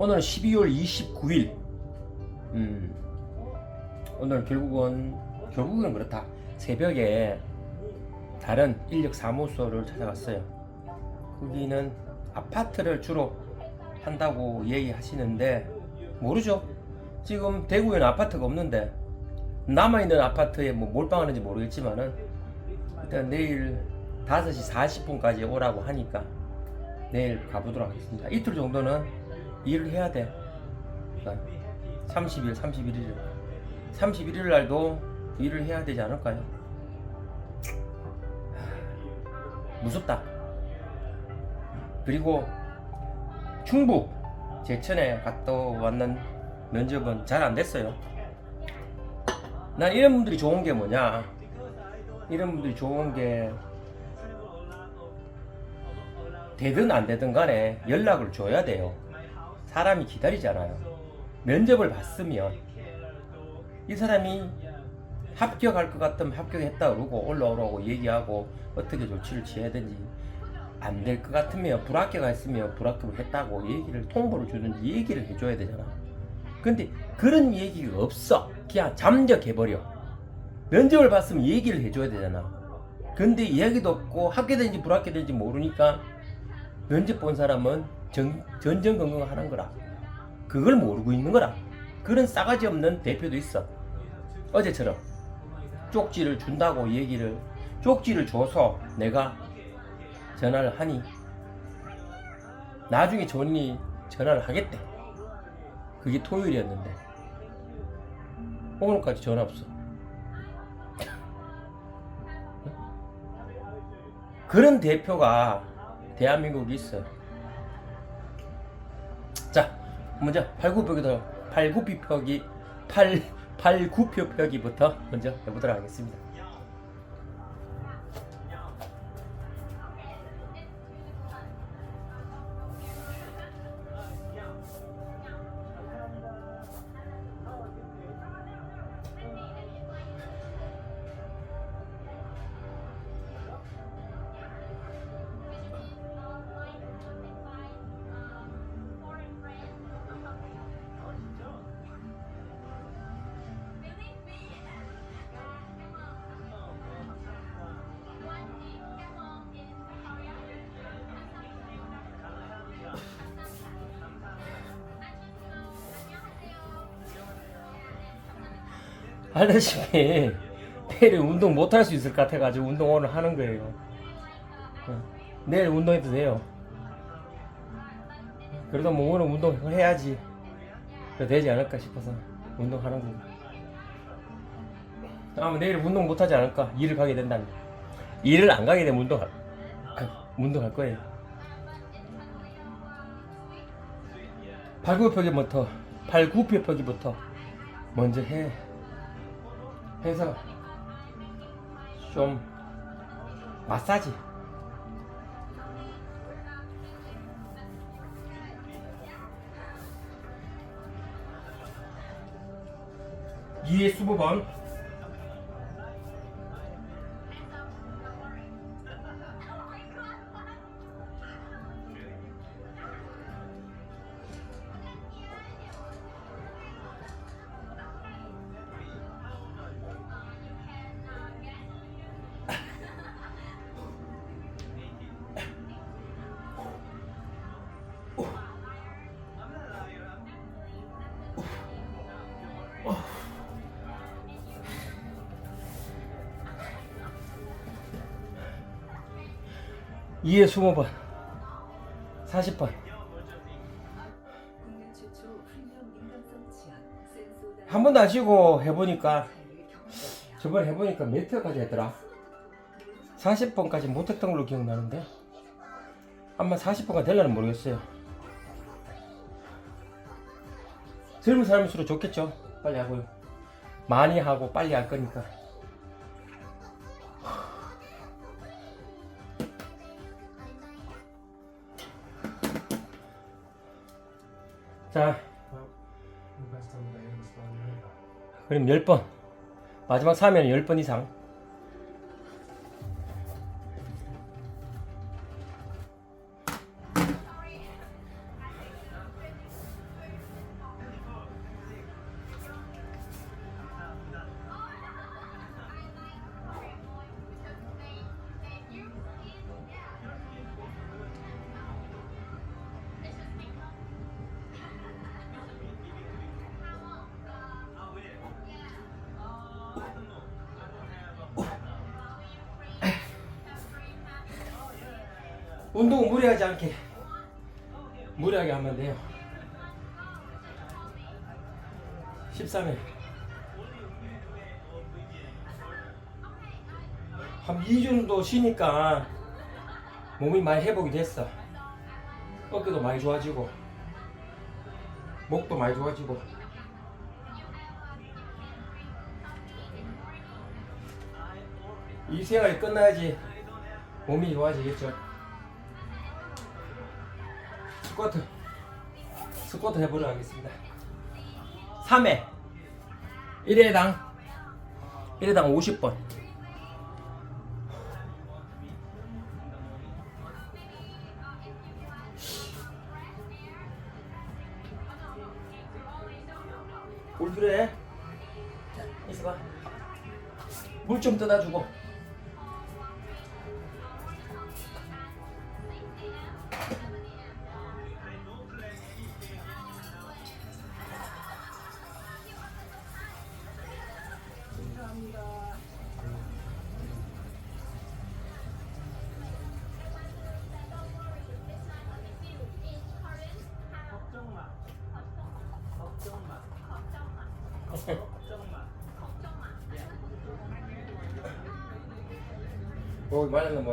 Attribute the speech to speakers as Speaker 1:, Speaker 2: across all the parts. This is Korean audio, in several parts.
Speaker 1: 오늘은 12월 29일. 음, 오늘 결국은 결국은 그렇다. 새벽에 다른 인력 사무소를 찾아갔어요. 거기는 아파트를 주로 한다고 얘기하시는데 모르죠. 지금 대구에는 아파트가 없는데 남아 있는 아파트에 뭐 몰빵하는지 모르겠지만은 일단 내일 5시 40분까지 오라고 하니까 내일 가보도록 하겠습니다. 이틀 정도는 일을 해야 돼. 그러니까 30일, 31일, 31일 날도 일을 해야 되지 않을까요? 하, 무섭다. 그리고 충북 제천에 갔다 왔는 면접은 잘 안 됐어요. 난 이런 분들이 좋은 게 뭐냐? 이런 분들이 좋은 게 되든 안 되든 간에 연락을 줘야 돼요. 사람이 기다리잖아요. 면접을 봤으면 이 사람이 합격할 것 같으면 합격했다 그러고 올라오라고 얘기하고 어떻게 조치를 취해야 되는지 안 될 것 같으면 불합격했으면 불합격을 했다고 얘기를 통보를 주든지 얘기를 해줘야 되잖아. 근데 그런 얘기가 없어. 그냥 잠적해버려. 면접을 봤으면 얘기를 해줘야 되잖아. 근데 이야기도 없고 합격된지 불합격된지 모르니까 면접 본 사람은 전, 전전긍긍하는 거라. 그걸 모르고 있는 거라. 그런 싸가지 없는 대표도 있어. 어제처럼 쪽지를 준다고 얘기를 쪽지를 줘서 내가 전화를 하니 나중에 존이 전화를 하겠대. 그게 토요일이었는데 오늘까지 전화 없어. 그런 대표가 대한민국에 있어요. 먼저 팔굽혀펴기부터 팔굽혀펴기 팔 팔굽혀펴기부터 먼저 해보도록 하겠습니다. 알다시피 내일 운동 못 할 수 있을 것 같아가지고 운동 오늘 하는 거예요. 어, 내일 운동해도 돼요. 그래도 뭐 오늘 운동 해야지. 되지 않을까 싶어서 운동하는 거고. 아마 내일 운동 못 하지 않을까? 일을 가게 된다면. 일을 안 가게 되면 운동할, 아, 운동할 거예요. 팔굽혀펴기부터, 팔굽혀펴기부터 먼저 해. 해서 좀 마사지. 이에 20번 이에 20번 40번
Speaker 2: 국내 최초 프리미엄 인간성 치약 센소다
Speaker 1: 한 번도 안 쉬고 해보니까 저번에 해보니까 몇 회까지 했더라. 40번까지 못했던 걸로 기억나는데 아마 40번까지 될려는 모르겠어요. 젊은 사람일수록 좋겠죠. 빨리 하고요. 많이 하고 빨리 할 거니까 자 그럼 10번 마지막 3회는 10번 이상
Speaker 3: 운동은 무리하지 않게. 무리하게 하면 돼요. 13회. 한 2주 정도 쉬니까 몸이 많이 회복이 됐어. 어깨도 많이 좋아지고 목도 많이 좋아지고. 이 생활이 끝나야지 몸이 좋아지겠죠 스쿼트. 스쿼트 해보려 하겠습니다. 3회. 1회당. 1회당 50번. 물 필요해? 자, 있어봐. 물좀 떠다 주고 오 말하는 모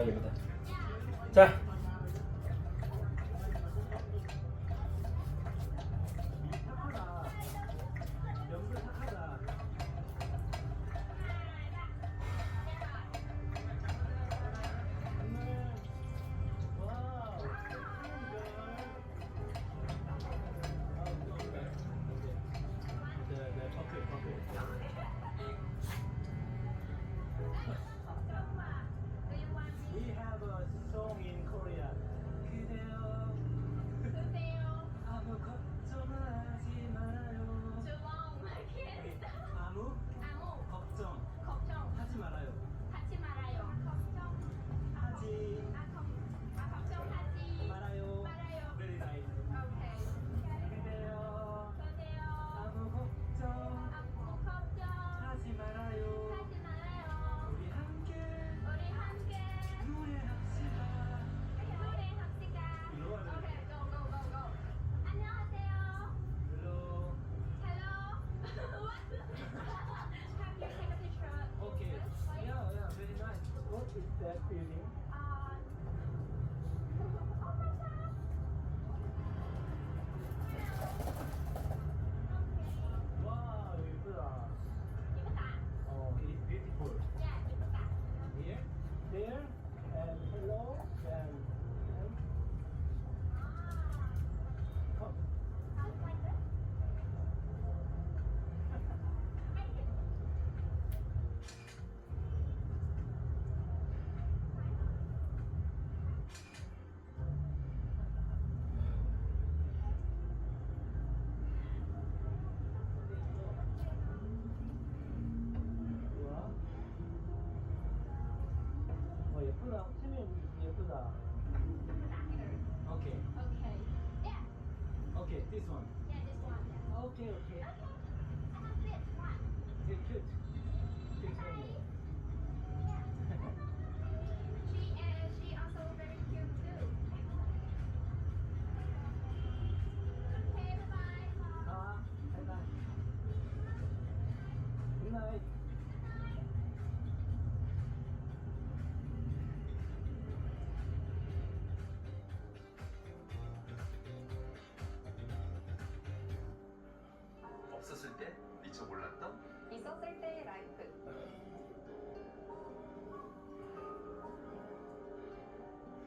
Speaker 1: 있었을 때의 라이프.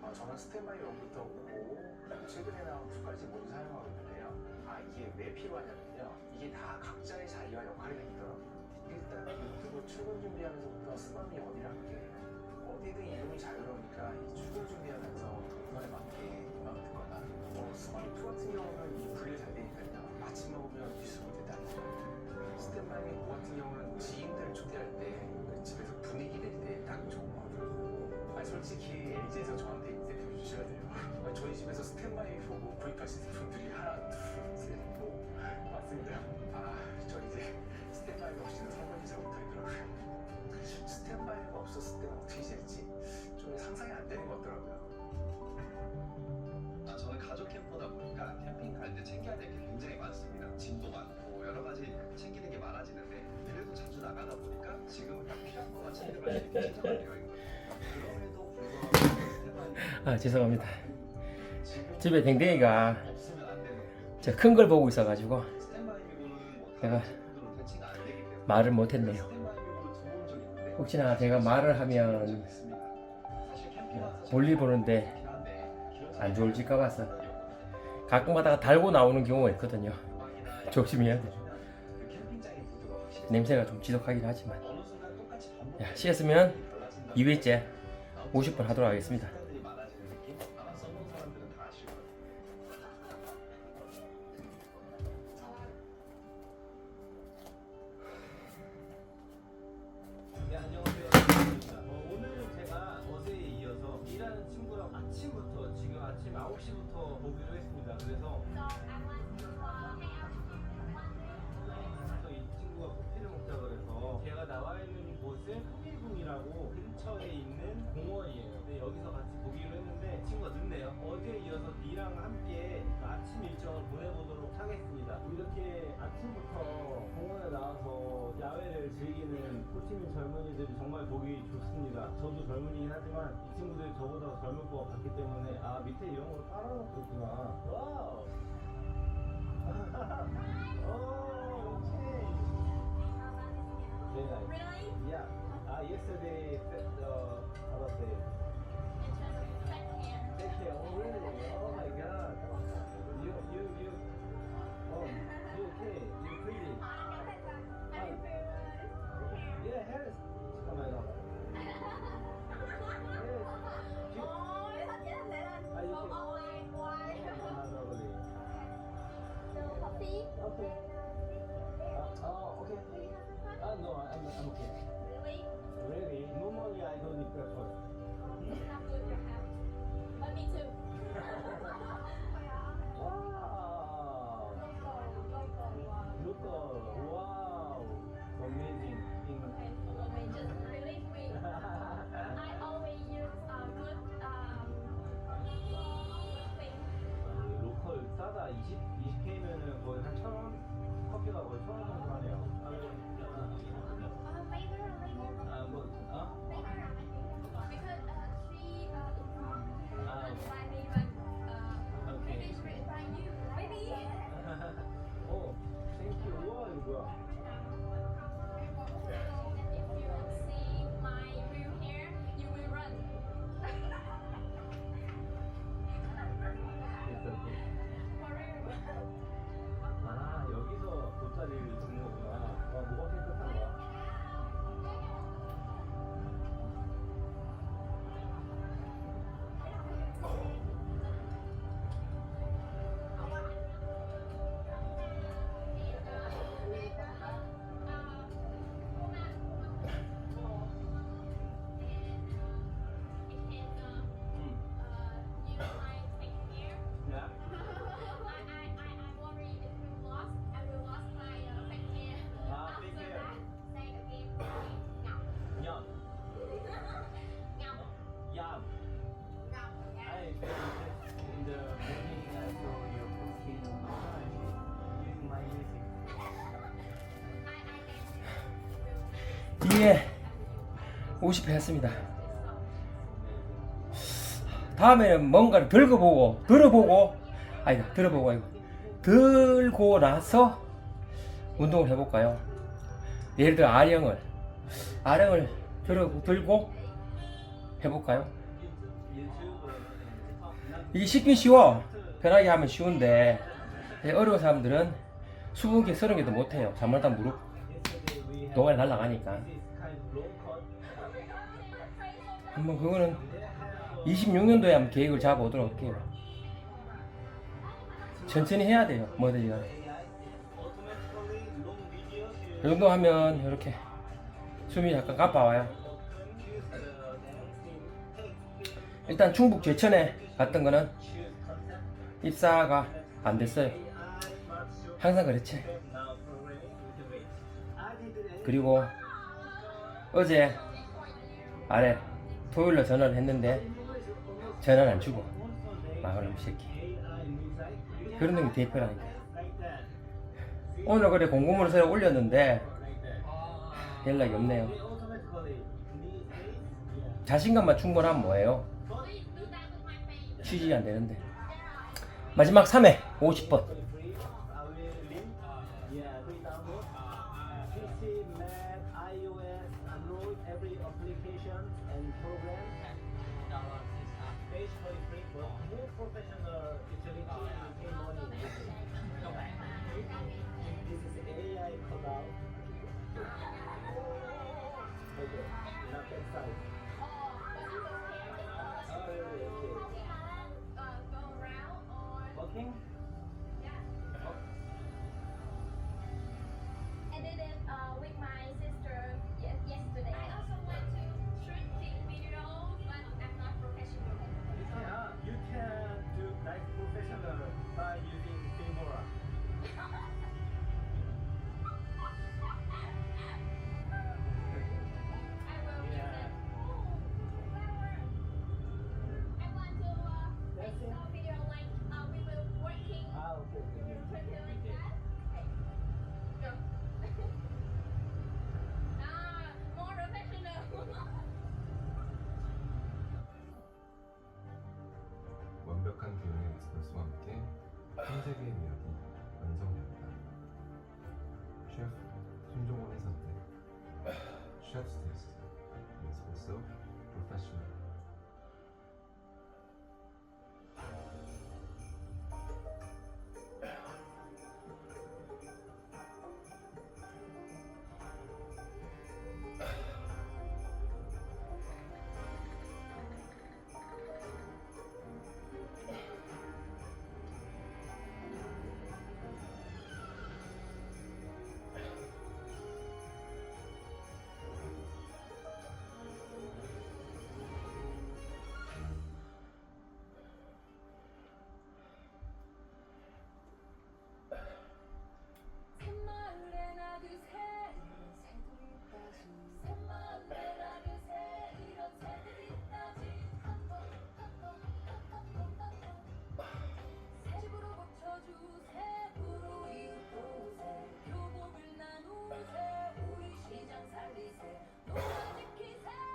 Speaker 4: 아, 저는 스탠바이 원부터 오고 최근에 나온 투까지 모두 사용하고 있는데요. 아 이게 왜 필요하냐면요. 이게 다 각자의 자리와 역할이 있더라고요. 일단 유튜브 출근 준비하면서부터 스마미 어디를 할게 어디든 이동이 자유로우니까 이 출근 준비하면서 동선에 맞게 음악을 듣거나 어, 스마미 2 같은 경우는 이 분류 잘 되니까요. 아침 먹으면 뉴스 못했다는 거. 스탠바이 5 같은 경우는 지인들을 초대할 때 그 집에서 분위기 낼 때 딱 좋은 거 같아요. 아 솔직히 LG에서 저한테 이제 보여주셔야 돼요. 아, 저희 집에서 스탠바이 보고 구입하시는 분들이 하나, 둘, 셋, 넷 맞습니다. 아, 저 이제 스탠바이가 없이는 설거지 잘 못하겠더라고요. 스탠바이가 없었을 때 어떻게 지냈지? 좀 상상이 안 되는 것 같더라고요.
Speaker 5: 나가다 보니까 지금은 수 있게 신청이 되어 있거든요. 그럼에도 불구하고
Speaker 3: 아 죄송합니다. 집에 댕댕이가 저 큰 걸 보고 있어가지고
Speaker 5: 비고는 뭐
Speaker 3: 내가 말을 못했네요. 혹시나 제가 말을 하면
Speaker 5: 캠핑하면서
Speaker 3: 볼일 보는데 안 좋을지까 봐서 가끔 가다가 달고 나오는 경우가 있거든요. 조심해야 돼. 냄새가 좀 지독하긴 하지만 야, 씻었으면 2회째 50분 하도록 하겠습니다.
Speaker 6: 보내보도록 하겠습니다. 이렇게 아침부터 공원에 나와서 야외를 즐기는 호치민 젊은이들이 정말 보기 좋습니다. 저도 젊은이긴 하지만 이 친구들이 저보다 젊을 것 같기 때문에 아 밑에 이런 걸 깔아놓고 있구나. 와우. 오, 오케이. Very nice.
Speaker 7: Really?
Speaker 6: Yeah. Uh, yesterday, uh, about the take care. Oh, really? Oh my
Speaker 3: 2에 50회였습니다. 다음에는 뭔가를 들고보고 들어보고 아니다 들어보고 아니고 들고 나서 운동을 해볼까요? 예를 들어 아령을 아령을 들어, 들고 해볼까요? 이게 쉽긴 쉬워 편하게 하면 쉬운데 예, 어려운 사람들은 20개 30개도 못해요 잘못하면 무릎 노가리 날라가니까. 한번 그거는 26년도에 한번 계획을 잡아 오도록 할게요. 천천히 해야 돼요 뭐든지 간에 이 정도 하면 이렇게 숨이 약간 가빠와요. 일단 충북 제천에 갔던 거는 입사가 안 됐어요. 항상 그렇지 그리고 어제 아래 토요일날 전화를 했는데 전화를 안 주고 막을 놈 새끼 그런 놈이 대표라니까 오늘 그래 공고문을 새로 올렸는데 연락이 없네요. 자신감만 충분하면 뭐예요? 취직이 안 되는데. 마지막 3회 50번.
Speaker 2: 익스프레스와 함께 흰색의 미학이 완성됩니다. 셰프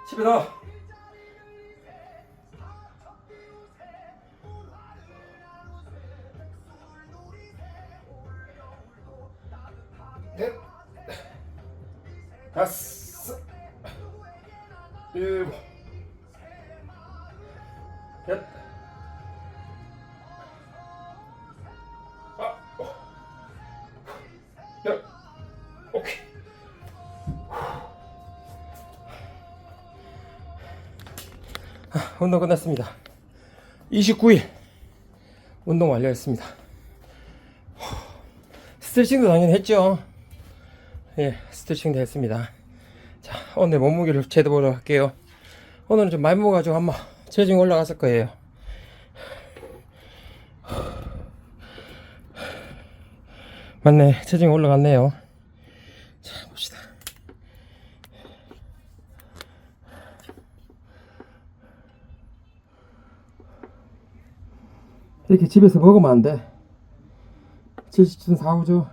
Speaker 1: 지키세
Speaker 3: 운동 끝났습니다. 29일 운동 완료했습니다. 스트레칭도 당연히 했죠. 예, 스트레칭도 했습니다. 자, 오늘 몸무게를 재보러 할게요. 오늘은 좀 많이 먹어가지고 아마 체중이 올라갔을 거예요. 맞네, 체중이 올라갔네요. 자, 봅시다. 이렇게 집에서 먹으면 안 돼. 70분 사오죠.